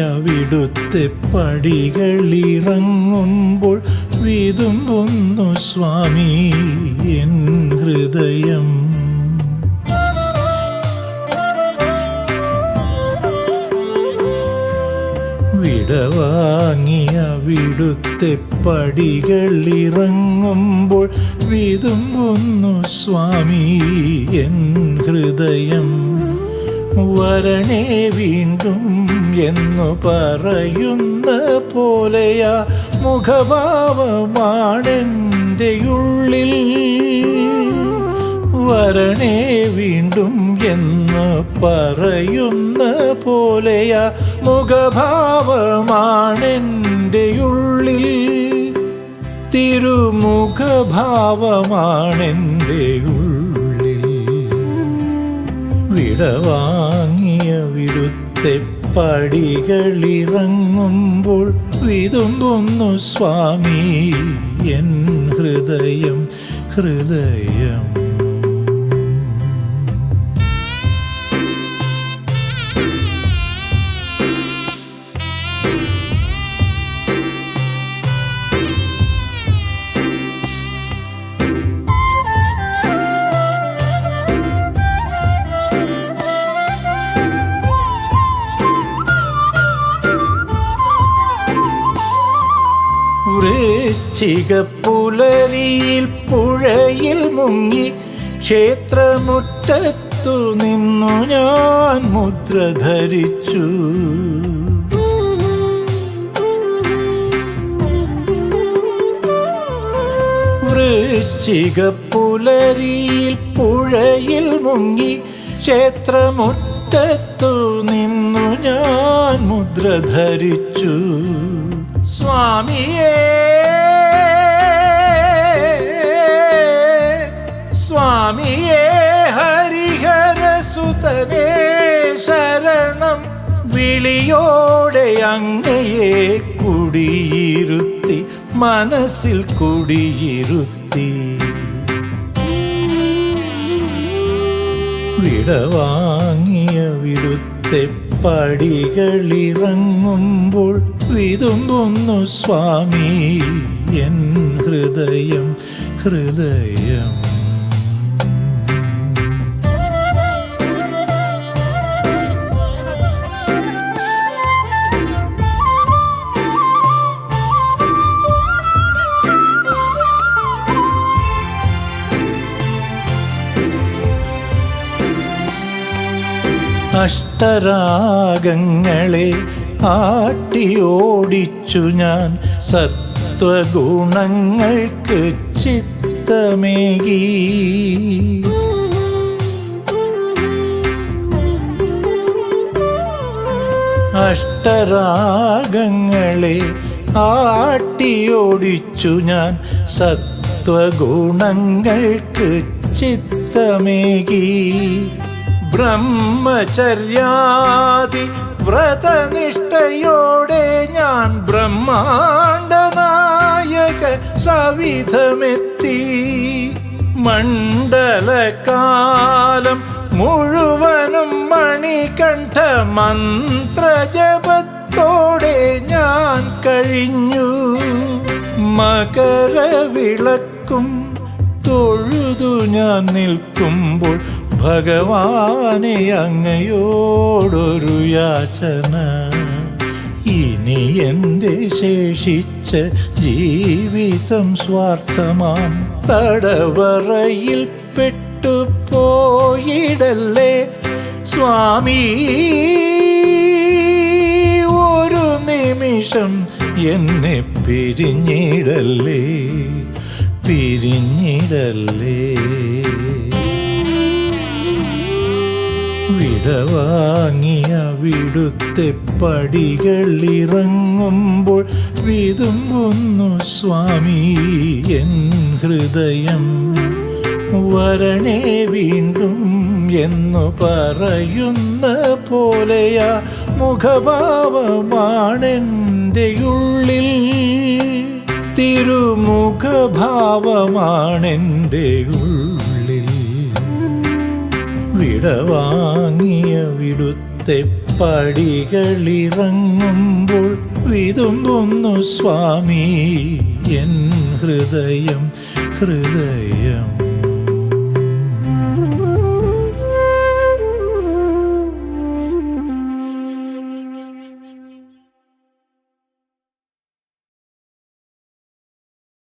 അവിടുത്തെ പടികളിറങ്ങുമ്പോൾ വിതുമ്പുന്നു സ്വാമി എൻ ഹൃദയം. വിടവാങ്ങിയ വിടുത്തെ പടികളിറങ്ങുമ്പോൾ വിതുമ്പുന്നു സ്വാമി എൻ ഹൃദയം. വരണേ വീണ്ടും എന്നു പറയുന്ന പോലെയാ മുഖഭാവമാണെന്റെ ഉള്ളിൽ വരണേ വീണ്ടും എന്നു പറയുന്ന പോലെയാ മുഖഭാവമാണെന്റെ ഉള്ളിൽ ഉള്ളിൽ വിടവാങ്ങിയ വിരുത്തെ പടികളിറങ്ങുമ്പോൾ വിതുമ്പുന്നു സ്വാമി എൻ ഹൃദയം ഹൃദയം. വൃശ്ചിക പുലരിയിൽ പുഴയിൽ മുങ്ങി ക്ഷേത്രമുറ്റത്തു നിന്നു ഞാൻ മുദ്ര ധരിച്ചു വൃശ്ചിക പുലരിയിൽ പുഴയിൽ മുങ്ങി ക്ഷേത്രമുറ്റത്തു നിന്നു ഞാൻ മുദ്ര ധരിച്ചു സ്വാമിയേ. സ്വാമിയേ ഹരിഹര സുതനേ ശരണം വിളിയോടെ അങ്ങയെ കുടിയിരുത്തി മനസ്സിൽ കുടിയിരുത്തി. വിടവാങ്ങിയ വിടുത്തെ പടികളിറങ്ങുമ്പോൾ വിതുമ്പുന്നു സ്വാമി എൻ ഹൃദയം ഹൃദയം. അഷ്ടരാഗങ്ങളെ ആട്ടിയോടിച്ചു ഞാൻ. സത്വഗുണങ്ങൾക്ക് ചിത്തമേകി. അഷ്ടരാഗങ്ങളെ ആട്ടിയോടിച്ചു ഞാൻ. സത്വഗുണങ്ങൾക്ക് ചിത്തമേകി. ബ്രഹ്മചര്യാദി വ്രതനിഷ്ഠയോടെ ഞാൻ ബ്രഹ്മാണ്ടനായക സവിധമെത്തി. മണ്ഡലകാലം മുഴുവനും മണികണ്ഠ മന്ത്രജപത്തോടെ ഞാൻ കഴിഞ്ഞു. മകരവിളക്കും തൊഴുതു ഞാൻ നിൽക്കുമ്പോൾ ഭഗവാനെ അങ്ങയോടൊരു യാചന. ഇനി എന്റെ ശേഷിച്ച ജീവിതം സ്വാർത്ഥമാം. തടവറയിൽ പെട്ടുപോയിടല്ലേ സ്വാമി? ഒരു നിമിഷം എന്നെ പിരിഞ്ഞിടല്ലേ? പിരിഞ്ഞിടല്ലേ? വിടവാങ്ങിയ വിടുത്തെ പടികൾ ഇറങ്ങുമ്പോൾ വിതുമ്പുന്നു സ്വാമി എൻ ഹൃദയം. വരണേ വീണ്ടും എന്നു പറയുന്ന പോലെയാ മുഖഭാവമാണെന്റെ ഉള്ളിൽ. തിരുമുഖഭാവമാണെന്റെ ഉള്ളിൽ. വിടവാങ്ങിയ വിടുത്തെ പടികളിറങ്ങുമ്പോൾ വിതുമ്പുന്നു സ്വാമി എൻ ഹൃദയം ഹൃദയം.